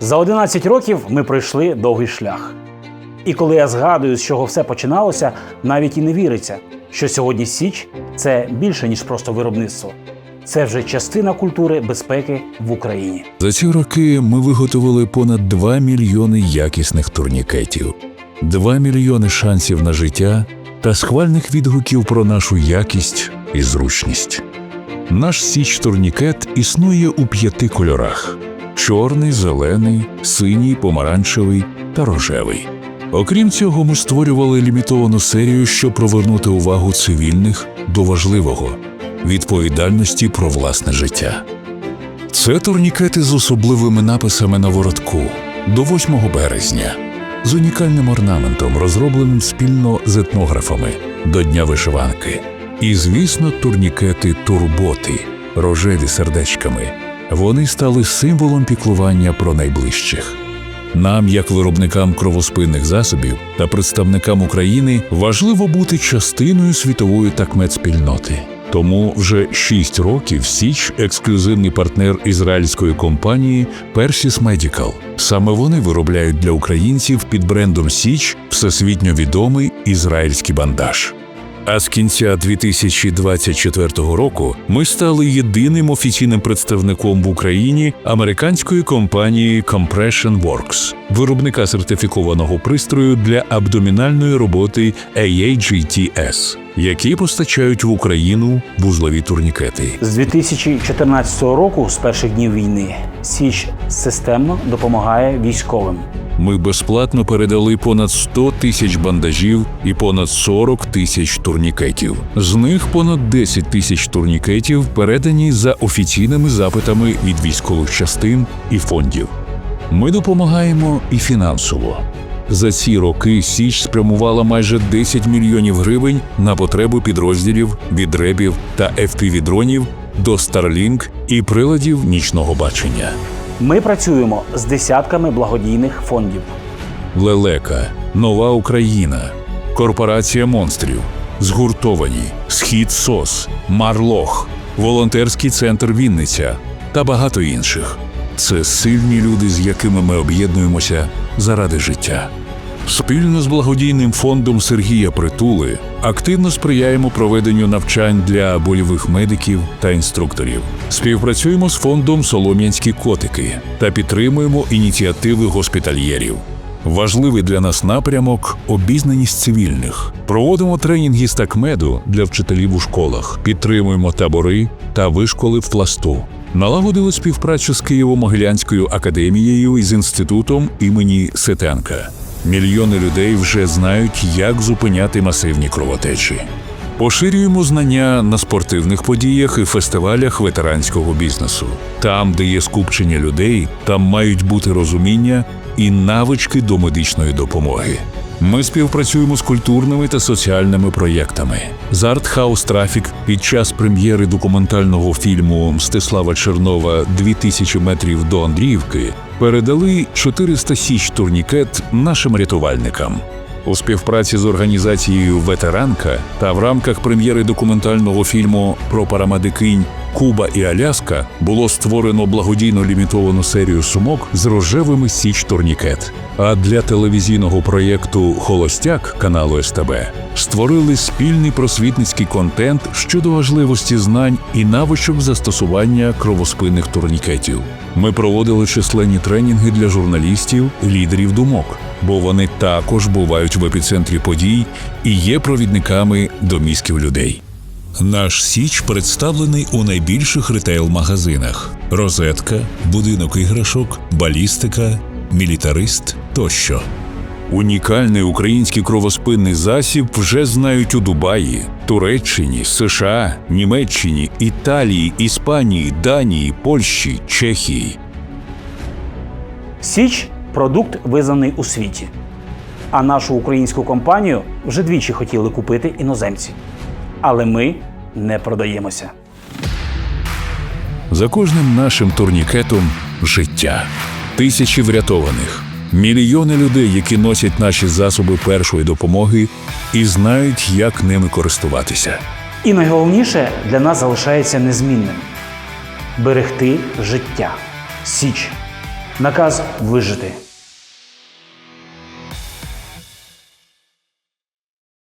За 11 років ми пройшли довгий шлях. І коли я згадую, з чого все починалося, навіть і не віриться, що сьогодні Січ це більше, ніж просто виробництво. Це вже частина культури безпеки в Україні. За ці роки ми виготовили понад 2 мільйони якісних турнікетів, 2 мільйони шансів на життя та схвальних відгуків про нашу якість і зручність. Наш січ турнікет існує у п'яти кольорах: чорний, зелений, синій, помаранчевий та рожевий. Окрім цього, ми створювали лімітовану серію, щоб привернути увагу цивільних до важливого відповідальності про власне життя. Це турнікети з особливими написами на воротку до 8 березня, з унікальним орнаментом, розробленим спільно з етнографами до Дня вишиванки. І, звісно, турнікети турботи, рожеві сердечками. Вони стали символом піклування про найближчих. Нам, як виробникам кровоспинних засобів та представникам України, важливо бути частиною світової такмедспільноти. Тому вже 6 років Січ ексклюзивний партнер ізраїльської компанії Persis Medical. Саме вони виробляють для українців під брендом Січ всесвітньо відомий ізраїльський бандаж. А з кінця 2024 року ми стали єдиним офіційним представником в Україні американської компанії Compression Works, виробника сертифікованого пристрою для абдомінальної роботи AAGTS, які постачають в Україну вузлові турнікети. З 2014 року, з перших днів війни, Січ системно допомагає військовим. Ми безплатно передали понад 100 тисяч бандажів і понад 40 тисяч турнікетів. З них понад 10 тисяч турнікетів передані за офіційними запитами від військових частин і фондів. Ми допомагаємо і фінансово. За ці роки Січ спрямувала майже 10 мільйонів гривень на потреби підрозділів, відребів та FPV-дронів до Starlink і приладів нічного бачення. Ми працюємо з десятками благодійних фондів. Лелека, Нова Україна, Корпорація монстрів, Згуртовані, Схід СОС, Марлох, Волонтерський центр Вінниця та багато інших. Це сильні люди, з якими ми об'єднуємося заради життя. Спільно з благодійним фондом Сергія Притули активно сприяємо проведенню навчань для больових медиків та інструкторів. Співпрацюємо з фондом Солом'янські котики та підтримуємо ініціативи госпітальєрів. Важливий для нас напрямок обізнаність цивільних. Проводимо тренінги з такмеду для вчителів у школах, підтримуємо табори та вишколи в пласту. Налагодили співпрацю з Києво-Могилянською академією і з інститутом імені Сетенка. Мільйони людей вже знають, як зупиняти масивні кровотечі. Поширюємо знання на спортивних подіях і фестивалях ветеранського бізнесу. Там, де є скупчення людей, там мають бути розуміння і навички до медичної допомоги. Ми співпрацюємо з культурними та соціальними проєктами. З Артхаус Трафік під час прем'єри документального фільму Мстислава Чернова «2000 метрів до Андріївки передали 400 січ турнікет нашим рятувальникам. У співпраці з організацією Ветеранка та в рамках прем'єри документального фільму про парамедикинь Куба і Аляска було створено благодійно лімітовану серію сумок з рожевими січ турнікет. А для телевізійного проєкту Холостяк каналу СТБ створили спільний просвітницький контент щодо важливості знань і навичок застосування кровоспинних турнікетів. Ми проводили численні тренінги для журналістів, лідерів думок, бо вони також бувають в епіцентрі подій і є провідниками до мізків людей. Наш Січ представлений у найбільших ретейл-магазинах: розетка, будинок іграшок, балістика, мілітарист тощо. Унікальний український кровоспинний засіб вже знають у Дубаї, Туреччині, США, Німеччині, Італії, Іспанії, Данії, Польщі, Чехії. Січ продукт визнаний у світі. А нашу українську компанію вже двічі хотіли купити іноземці. Але ми не продаємося. За кожним нашим турнікетом життя, тисячі врятованих, мільйони людей, які носять наші засоби першої допомоги і знають, як ними користуватися. І найголовніше для нас залишається незмінним берегти життя. Січ. Наказ вижити.